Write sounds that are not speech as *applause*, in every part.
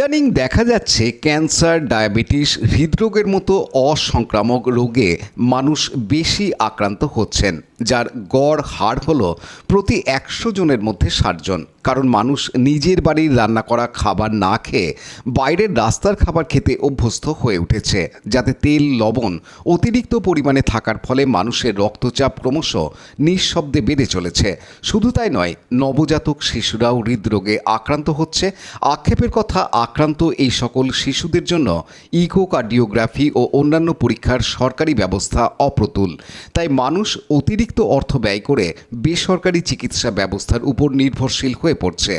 ইদানিং দেখা যাচ্ছে ক্যান্সার, ডায়াবেটিস, হৃদরোগের মতো অসংক্রামক রোগে মানুষ বেশি আক্রান্ত হচ্ছেন, যার গড় হার হলো প্রতি একশো জনের মধ্যে ষাটজন কারণ মানুষ নিজের বাড়ির রান্না করা খাবার না খেয়ে বাইরের রাস্তার খাবার খেতে অভ্যস্ত হয়ে উঠেছে, যাতে তেল, লবণ অতিরিক্ত পরিমাণে থাকার ফলে মানুষের রক্তচাপ ক্রমশ নিঃশব্দে বেড়ে চলেছে। শুধু তাই নয়, নবজাতক শিশুরাও হৃদরোগে আক্রান্ত হচ্ছে। আক্ষেপের কথা আক্রান্ত এই সকল শিশুদের জন্য ইকোকার্ডিওগ্রাফি ও অন্যান্য পরীক্ষার সরকারি ব্যবস্থা অপ্রতুল। তাই মানুষ অতিরিক্ত অর্থ ব্যয় করে বেসরকারি চিকিৎসা ব্যবস্থার উপর নির্ভরশীল হয়ে পড়ছে।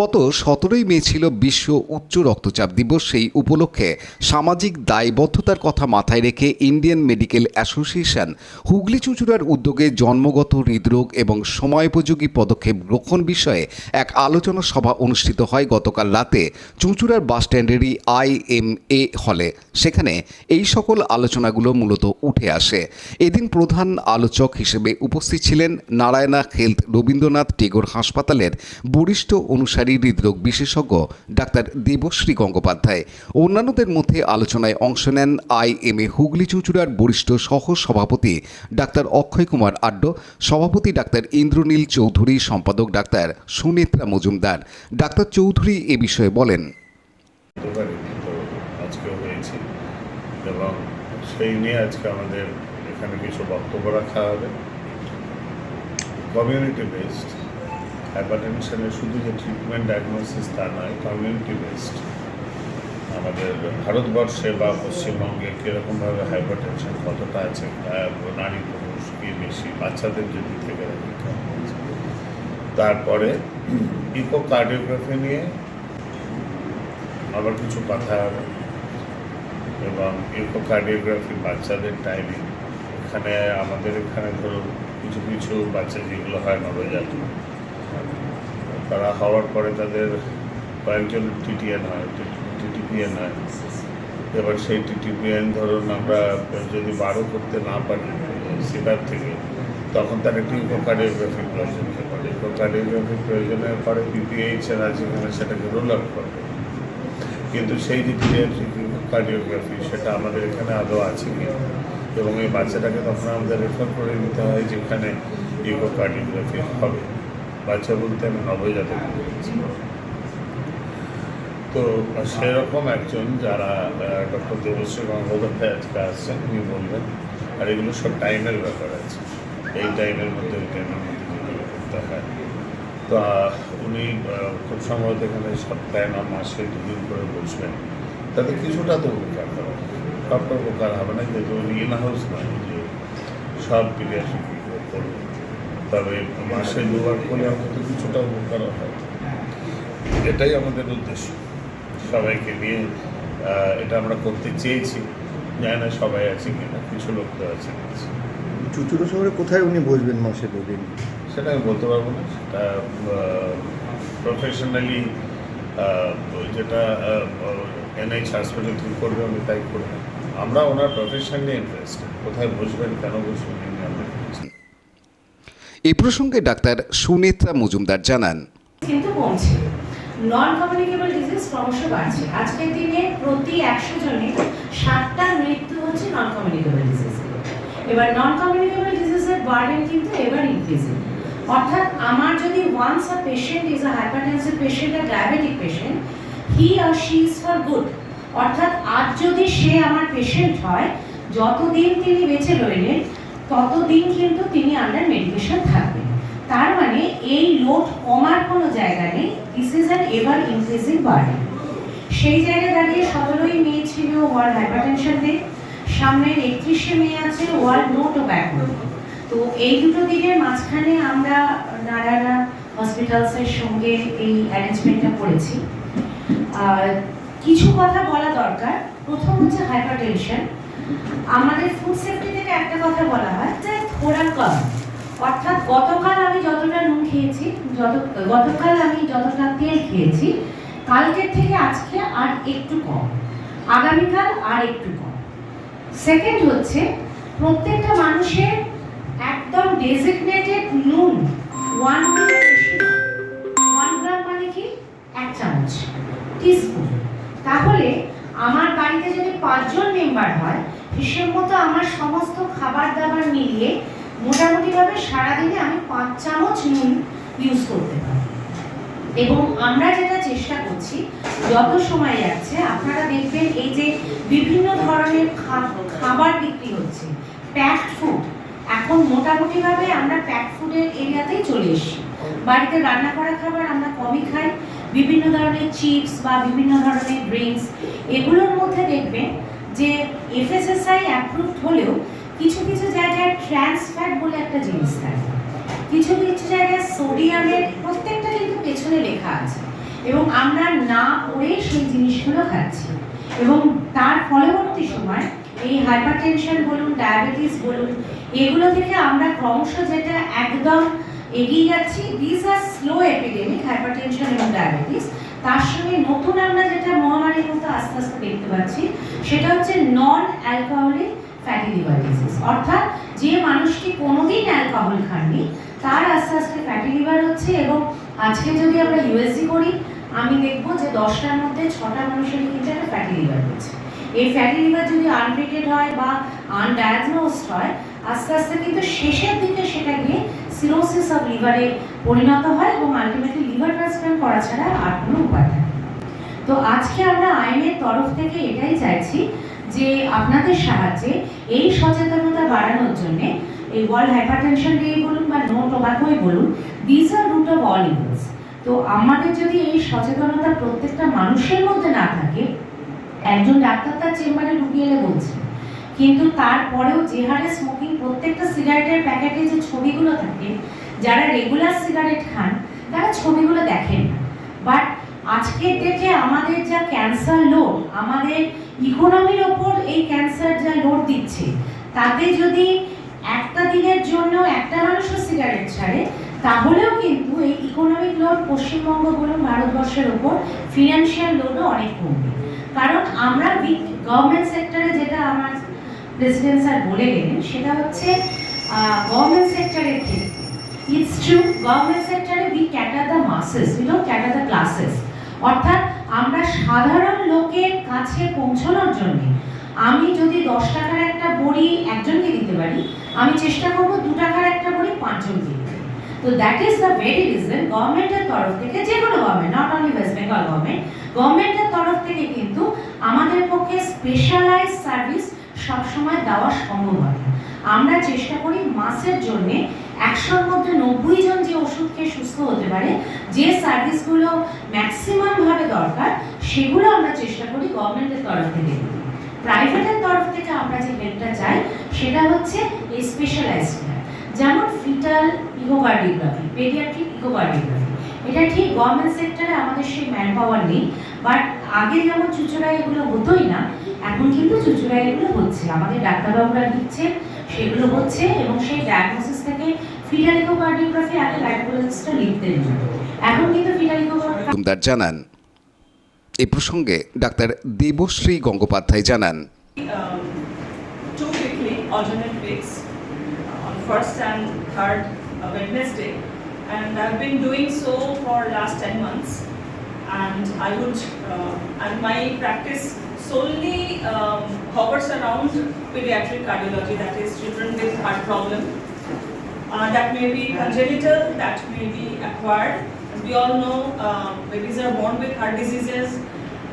গত সতেরোই মে ছিল বিশ্ব উচ্চ রক্তচাপ দিবস, সেই উপলক্ষে সামাজিক দায়বদ্ধতার কথা মাথায় রেখে ইন্ডিয়ান মেডিকেল অ্যাসোসিয়েশন হুগলি চুঁচুড়ার উদ্যোগে জন্মগত হৃদরোগ এবং সময়োপযোগী পদক্ষেপ গ্রহণ বিষয়ে এক আলোচনা সভা অনুষ্ঠিত হয়। গতকাল রাতে চুঁচুড়ার বাসস্ট্যান্ডেরই আইএমএ হলে, সেখানে এই সকল আলোচনাগুলো মূলত উঠে আসে। এদিন প্রধান আলোচক হিসেবে উপস্থিত ছিলেন নারায়ণা হেলথ রবীন্দ্রনাথ টেগোর হাসপাতালের বরিষ্ঠ অনুসারী হৃদরোগ বিশেষজ্ঞ ডাক্তার দেবশ্রী গঙ্গোপাধ্যায়। অন্যান্যদের মধ্যে আলোচনায় অংশ নেন আই এম এ হুগলি চুঁচুড়ার বরিষ্ঠ সহ সভাপতি ডাক্তার অক্ষয় কুমার আড্ড, সভাপতি ডাক্তার ইন্দ্রনীল চৌধুরী, সম্পাদক ডাক্তার সুনেত্রা মজুমদার। ডাক্তার চৌধুরী এ বিষয়ে বলেন হতে তো আজকেও হয়েছি এবং সেই নিয়ে আজকে আমাদের এখানে কিছু বক্তব্য রাখা হবে কমিউনিটি বেসড হাইপারটেনশনের শুধু যে ট্রিটমেন্ট ডায়াগনোসিস তা নয় কমিউনিটি বেসড আমাদের ভারতবর্ষে বা পশ্চিমবঙ্গে কীরকমভাবে হাইপারটেনশন কতটা আছে নারী পুরুষ কি বেশি, বাচ্চাদের যদি থেকে। তারপরে *clears throat* ইকোকার্ডিওগ্রাফি নিয়ে আবার কিছু কথা এবং ইকোকার্ডিওগ্রাফি বাচ্চাদের টাইমিং এখানে আমাদের এখানে ধরুন কিছু কিছু বাচ্চা যেগুলো হয় নবজাত তারা হওয়ার পরে তাদের কয়েকজন টিটিএন হয়, টিটিপিএন হয়। এবার সেই টিটিপিএন ধরুন আমরা যদি বারো করতে না পারি সিগার থেকে তখন তার একটি ইকোকার্ডিওগ্রাফি প্রয়োজন হতে পারে। ইকোকার্ডিওগ্রাফি প্রয়োজনের পরে পিপিএইচ এর আছে সেটাকে রোল আউট করবে। কিন্তু সেই যে কার্ডিওগ্রাফি সেটা আমাদের এখানে আদৌ আছে কি? এবং এই বাচ্চাটাকে তখন আমাদের রেফার করে নিতে হয় যেখানে ইকো কার্ডিওগ্রাফি হবে। বাচ্চা বলতে আমি নবজাতক। তো সেরকম একজন যারা ডক্টর দেবশ্রী গঙ্গোপাধ্যায় আজকে আসছেন, উনি বলবেন, আর এগুলো সব টাইমের ব্যাপার আছে। এই টাইমের মধ্যে ওই টাইমের মধ্যে করতে হয়। তো উনি খুব সম্ভবত এখানে সপ্তাহে না, মাসে দুদিন করে বসবেন। তাতে কিছুটা তো উপকার হবে। সবটা উপকার হবে না, যেহেতু উনি ইন হাউস নয়, যে সব পিডিয়াট্রিক করবে। তবে মাসে দুবার করলে অন্তত কিছুটা উপকার হয় এটাই আমাদের উদ্দেশ্য। সবাইকে নিয়ে এটা আমরা করতে চেয়েছি। জানি না সবাই আছে কিনা, কিছু লোক তো আছে। চুচুড়ো শহরে কোথায় উনি বসবেন মাসে দুদিন? সেটা আমি বলতে পারব না সেটা প্রফেশনালি যেটা এনএইচ হসপিটাল ঠিক করবে আমি তাই করব। আমরা ওনার প্রফেশন নিয়ে ইন্টারেস্ট কোথায় বসবেন কেন বসবেন এই প্রসঙ্গে ডাক্তার সুনেত্রা মজুমদার জানান। কিন্তু কমছে। নন কমিউনিকেবল ডিজিজ ক্রমশ বাড়ছে। আজকের দিনে প্রতি একশো জনে ষাটটা মৃত্যু হচ্ছে নন কমিউনিকেবল ডিজিজ এবার নন কমিউনিকেবল ডিজিজের বার্ডেন কিন্তু এবার ইনক্রিজিং অর্থাৎ আমার যদি once a patient is a hypertensive patient R diabetic patient he or she is for good অর্থাৎ আজ যদি সে আমার পেশেন্ট হয়, যতদিন তিনি বেঁচে রইলেন, ততদিন কিন্তু তিনি আন্ডার মেডিকেশন থাকবেন। তার মানে এই লোড কমার কোনো জায়গা নেই। This is an ever increasing burden সেই জায়গায় দাঁড়িয়ে সতেরোই মে ছিল ওয়ার্ল্ড হাইপারটেনশন ডে সামনের একত্রিশে মে আছে ওয়ার্ল্ড নোট নো টোব্যাকো তো এই দুটো দিনের মাঝখানে আমরা নারায়ণা হসপিটালসের সঙ্গে এই অ্যারেঞ্জমেন্টটা করেছি। কিছু কথা বলা দরকার। প্রথম হচ্ছে হাইপারটেনশন আমাদের ফুড সেফটি থেকে একটা কথা বলা হয় যে থোড়া কম অর্থাৎ গতকাল আমি যতটা নুন খেয়েছি, যত, গতকাল আমি যতটা তেল খেয়েছি, কালকের থেকে আজকে আর একটু কম। আগামীকাল আর একটু কম। সেকেন্ড হচ্ছে প্রত্যেকটা মানুষের একদম ডেজিগনেটেড নুন ওয়ান গ্রাম বেশি ওয়ান গ্রাম মানে কি? এক চামচ টিস্পুন তাহলে আমার বাড়িতে যদি পাঁচজন মেম্বার হয়, হিসেব মতো আমার সমস্ত খাবার দাবার মিলিয়ে মোটামুটিভাবে সারাদিনে আমি পাঁচ চামচ নুন ইউজ করতে পারি এবং আমরা যেটা চেষ্টা করছি, যত সময় যাচ্ছে, আপনারা দেখবেন এই যে বিভিন্ন ধরনের খাবার বিক্রি হচ্ছে প্যাকড ফুড এখন মোটামুটিভাবে আমরা প্যাক ফুডের এরিয়াতেই চলে এসেছি। বাড়িতে রান্না করা খাবার আমরা কমই খাই। বিভিন্ন ধরনের চিপস বা বিভিন্ন ধরনের ড্রিঙ্কস এগুলোর মধ্যে দেখবেন যে এফএসএসআই অ্যাপ্রুভড হলেও কিছু কিছু জায়গায় ট্রান্স ফ্যাট বলে একটা জিনিস থাকে। কিছু কিছু জায়গায় সোডিয়ামের প্রত্যেকটা কিন্তু পেছনে লেখা আছে। এবং আমরা না পড়ে সেই জিনিসগুলো খাচ্ছি। এবং তার পরবর্তী সময় এই হাইপারটেনশন বলুন ডায়াবেটিস বলুন এগুলো থেকে আমরা ক্রমশ যেটা একদম এগিয়ে যাচ্ছি this are slow epidemic hypertension এবং ডায়াবেটিস তার সঙ্গে নতুন আমরা যেটা মহামারীর মতো আস্তে আস্তে দেখতে পাচ্ছি, সেটা হচ্ছে non alcoholic fatty liver disease অর্থাৎ যে মানুষটি কোনোদিন অ্যালকোহল খাননি তার আস্তে আস্তে ফ্যাটি লিভার হচ্ছে এবং আজকে যদি আমরা ইউএসজি করি, আমি দেখব যে দশটার মধ্যে ছটা মানুষের কিন্তু একটা ফ্যাটি লিভার হচ্ছে এই ফ্যাটি লিভার যদি আনট্রিটেড হয় বা আনডায়াগনোসড হয়, আস্তে আস্তে কিন্তু শেষের দিকে সেটা গিয়ে সিরোসিস অফ লিভারে পরিণত হয় এবং আলটিমেটলি লিভার ট্রান্সপ্লান্ট করা ছাড়া আর কোনো উপায় থাকে তো আজকে আমরা আইনের তরফ থেকে এটাই চাইছি যে আপনাদের সাহায্যে এই সচেতনতা বাড়ানোর জন্যে এই ওয়ার্ল্ড হাইপারটেনশন ডে বলুন বা নো টোবাকোই বলুন these are root of all evils তো আমাদের যদি এই সচেতনতা প্রত্যেকটা মানুষের মধ্যে না থাকে একজন ডাক্তার তার চেম্বারে ঢুকিয়ে এলে বলছে। কিন্তু তারপরেও যে হারে স্মোকিং প্রত্যেকটা সিগারেটের প্যাকেটে যে ছবিগুলো থাকে, যারা রেগুলার সিগারেট খান, তারা ছবিগুলো দেখেন না। বাট আজকের ডেটে আমাদের যা ক্যান্সার লোড আমাদের ইকোনমির ওপর এই ক্যান্সার যা লোড দিচ্ছে, তাতে যদি একটা দিনের জন্য একটা মানুষও সিগারেট ছাড়ে, তাহলেও কিন্তু এই ইকোনমিক লোড পশ্চিমবঙ্গ বলুন ভারতবর্ষের ওপর ফিনান্সিয়াল লোডও অনেক কমবে। কারণ আমরা গভর্নমেন্ট সেক্টরে যেটা আমার প্রেসিডেন্ট স্যার বলে গেলেন, সেটা হচ্ছে গভর্নমেন্ট সেক্টরের ক্ষেত্রে। ইটস ট্রু গভর্নমেন্ট সেক্টরে we cater the masses we don't cater the classes অর্থাৎ আমরা সাধারণ লোকের কাছে পৌঁছানোর জন্য আমি যদি দশ টাকার একটা বড়ি একজনকে দিতে পারি, আমি চেষ্টা করব দু টাকার একটা বড়ি পাঁচজনকে দিতে। তো that is the very reason গভর্নমেন্টের তরফ থেকে যে কোনো government not only West Bengal government গভর্নমেন্টের তরফ থেকে কিন্তু আমাদের পক্ষে স্পেশালাইজ সার্ভিস সবসময় দেওয়া সম্ভব হয় আমরা চেষ্টা করি মাসের জন্যে একশোর মধ্যে নব্বই জন যে ওষুধ খেয়ে সুস্থ হতে পারে, যে সার্ভিসগুলো ম্যাক্সিমাম ভাবে দরকার, সেগুলো আমরা চেষ্টা করি গভর্নমেন্টের তরফ থেকে। প্রাইভেটের তরফ থেকে আমরা যে হেল্পটা চাই, সেটা হচ্ছে স্পেশালাইজড যেমন ফিটাল ইকোকার্ডিওগ্রাফি পেডিয়াট্রিক ইকোকার্ডিওগ্রাফি এটা ঠিক গভর্নমেন্ট সেক্টরে আমাদের সেই ম্যান পাওয়ার নেই বাট আগে যেমন চুচুড়ায় এগুলো হতোই না এখন কিন্তু চুচুড়ায় এগুলো হচ্ছে। আমাদের ডাক্তারবাবুরা দিচ্ছেন সেগুলো হচ্ছে এবং সেই ডায়াগনোসিস থেকে ফিটাল ইকোকার্ডিওগ্রাফি আগে গাইনোকোলজিস্টরা লিখতেন এখন কিন্তু ফিটাল ইকোকার্ডিওগ্রাফি মজুমদার জানান এ প্রসঙ্গে ডাক্তার দেবশ্রী গঙ্গোপাধ্যায় জানান। Um, alternate weeks on first and third uh, Wednesday, and I've been doing so for last 10 months. And I would, uh, and my practice solely um, hovers around pediatric cardiology, that is children with heart problem. Uh, that may be congenital, that may be acquired. As we all know, uh, babies are born with heart diseases.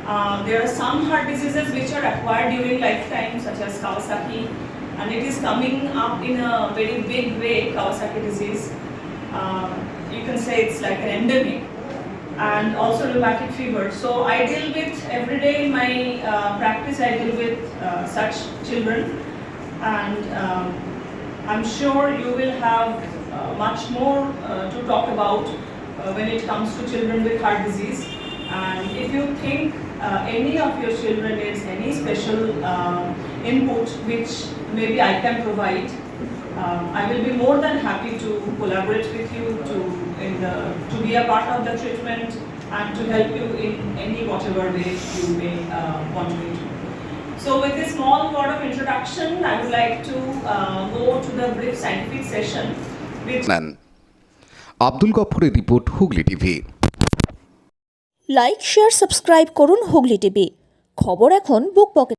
Uh, there are some heart diseases which are acquired during lifetime, such as Kawasaki, and it is coming up in a very big way, Kawasaki disease. Uh, you can say it's like an endemic, and also rheumatic fever. So I deal with every day in my uh, practice. I deal with uh, such children, and um, I'm sure you will have uh, much more uh, to talk about uh, when it comes to children with heart disease. And if you think uh, any of your children needs any special um, input which maybe I can provide, um, I will be more than happy to collaborate with you to in the, to be a part of the treatment and to help you in any whatever way you may uh, want me to. So with this small word of introduction, I would like to uh, go to the brief scientific session which Abdul গফরের report Hooghly TV like share subscribe করুন Hooghly TV খবর এখন বুক pocket